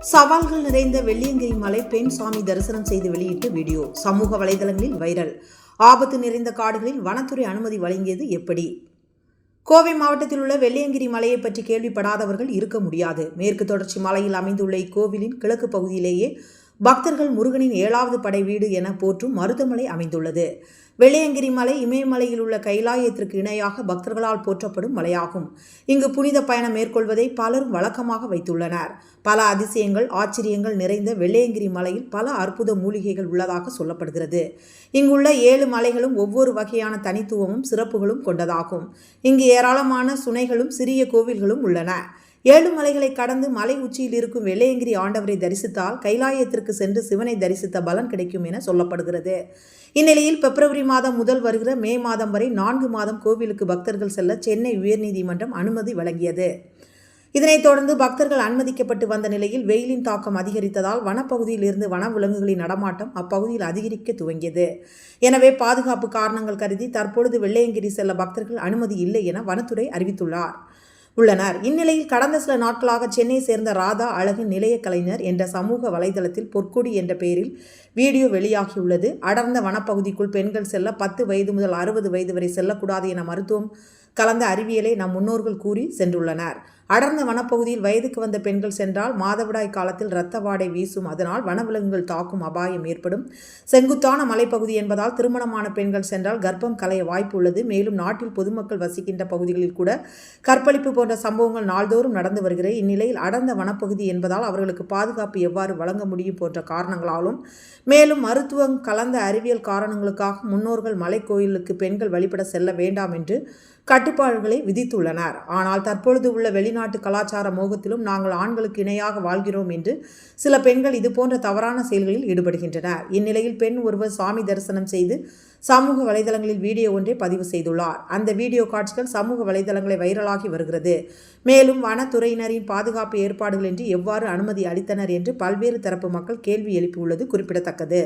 சவால்கள் நிறைந்த வெள்ளியங்கிரி மலை பெண் சுவாமி தரிசனம் செய்து வெளியிட்ட வீடியோ. சமூக வலைதளங்களில் வைரல். ஆபத்து நிறைந்த காடுகளில் வனத்துறை அனுமதி வழங்கியது எப்படி? கோவை மாவட்டத்தில் உள்ள வெள்ளியங்கிரி மலையை பற்றி கேள்விப்படாதவர்கள் இருக்க முடியாது. மேற்கு தொடர்ச்சி மலையில் அமைந்துள்ள இக்கோவிலின் கிழக்கு பகுதியிலேயே பக்தர்கள் முருகனின் ஏழாவது படை வீடு என போற்றும் மருதமலை அமைந்துள்ளது. வெள்ளையங்கிரி மலை இமயமலையில் உள்ள கைலாயத்திற்கு இணையாக பக்தர்களால் போற்றப்படும் மலையாகும். இங்கு புனித பயணம் மேற்கொள்வதை பலரும் வழக்கமாக வைத்துள்ளனர். பல அதிசயங்கள் ஆச்சரியங்கள் நிறைந்த வெள்ளையங்கிரி மலையில் பல அற்புத மூலிகைகள் உள்ளதாக சொல்லப்படுகிறது. இங்குள்ள ஏழு மலைகளும் ஒவ்வொரு வகையான தனித்துவமும் சிறப்புகளும் கொண்டதாகும். இங்கு ஏராளமான சுனைகளும் சிறிய கோவில்களும் உள்ளன. ஏழு மலைகளை கடந்து மலை உச்சியில் இருக்கும் வெள்ளையங்கிரி ஆண்டவரை தரிசித்தால் கைலாயத்திற்கு சென்று சிவனை தரிசித்த பலன் கிடைக்கும் என சொல்லப்படுகிறது. இந்நிலையில் பிப்ரவரி மாதம் முதல் வருகிற மே மாதம் வரை நான்கு மாதம் கோவிலுக்கு பக்தர்கள் செல்ல சென்னை உயர்நீதிமன்றம் அனுமதி வழங்கியது. இதனைத் தொடர்ந்து பக்தர்கள் அனுமதிக்கப்பட்டு வந்த நிலையில் வெயிலின் தாக்கம் அதிகரித்ததால் வனப்பகுதியில் இருந்து வனவிலங்குகளின் நடமாட்டம் அப்பகுதியில் அதிகரிக்க துவங்கியது. எனவே பாதுகாப்பு காரணங்கள் கருதி தற்பொழுது வெள்ளையங்கிரி செல்ல பக்தர்கள் அனுமதி இல்லை என வனத்துறை அறிவித்துள்ளார். உள்ளனர். இந்நிலையில் கடந்த சில நாட்களாக சென்னை சேர்ந்த ராதா அழகு நிலைய கலைஞர் என்ற சமூக வலைதளத்தில் பொற்கொடி என்ற பெயரில் வீடியோ வெளியாகியுள்ளது. அடர்ந்த வனப்பகுதிக்குள் பெண்கள் செல்ல பத்து வயது முதல் அறுபது வயது வரை செல்லக்கூடாது என மருத்துவம் கலந்த அறிவியலை நம் முன்னோர்கள் கூறி சென்றுள்ளனர். அடர்ந்த வனப்பகுதியில் வயதுக்கு வந்த பெண்கள் சென்றால் மாதவிடாய் காலத்தில் இரத்த வாடை வீசும். அதனால் வனவிலங்குகள் தாக்கும் அபாயம் ஏற்படும். செங்குத்தான மலைப்பகுதி என்பதால் திருமணமான பெண்கள் சென்றால் கர்ப்பம் கலைய வாய்ப்பு உள்ளது. மேலும் நாட்டில் பொதுமக்கள் வசிக்கின்ற பகுதிகளில் கூட கற்பழிப்பு போன்ற சம்பவங்கள் நாள்தோறும் நடந்து வருகிறது. இந்நிலையில் அடர்ந்த வனப்பகுதி என்பதால் அவர்களுக்கு பாதுகாப்பு எவ்வாறு வழங்க முடியும் போன்ற காரணங்களாலும் மேலும் மருத்துவம் கலந்த அறிவியல் காரணங்களுக்காக முன்னோர்கள் மலை கோயிலுக்கு பெண்கள் வழிபட செல்ல வேண்டாம் என்று கட்டுப்பாடுகளை விதித்துள்ளனர். ஆனால் தற்பொழுது உள்ள வெளிநாட்டு கலாச்சார மோகத்திலும் நாங்கள் ஆண்களுக்கு இணையாக வாழ்கிறோம் என்று சில பெண்கள் இதுபோன்ற தவறான செயல்களில் ஈடுபடுகின்றனர். இந்நிலையில் பெண் ஒருவர் சாமி தரிசனம் செய்து சமூக வலைதளங்களில் வீடியோ ஒன்றை பதிவு செய்துள்ளார். அந்த வீடியோ காட்சிகள் சமூக வலைதளங்களை வைரலாகி வருகிறது. மேலும் வனத்துறையினரின் பாதுகாப்பு ஏற்பாடுகளின்றி எவ்வாறு அனுமதி அளித்தனர் என்று பல்வேறு தரப்பு மக்கள் கேள்வி எழுப்பியுள்ளது குறிப்பிடத்தக்கது.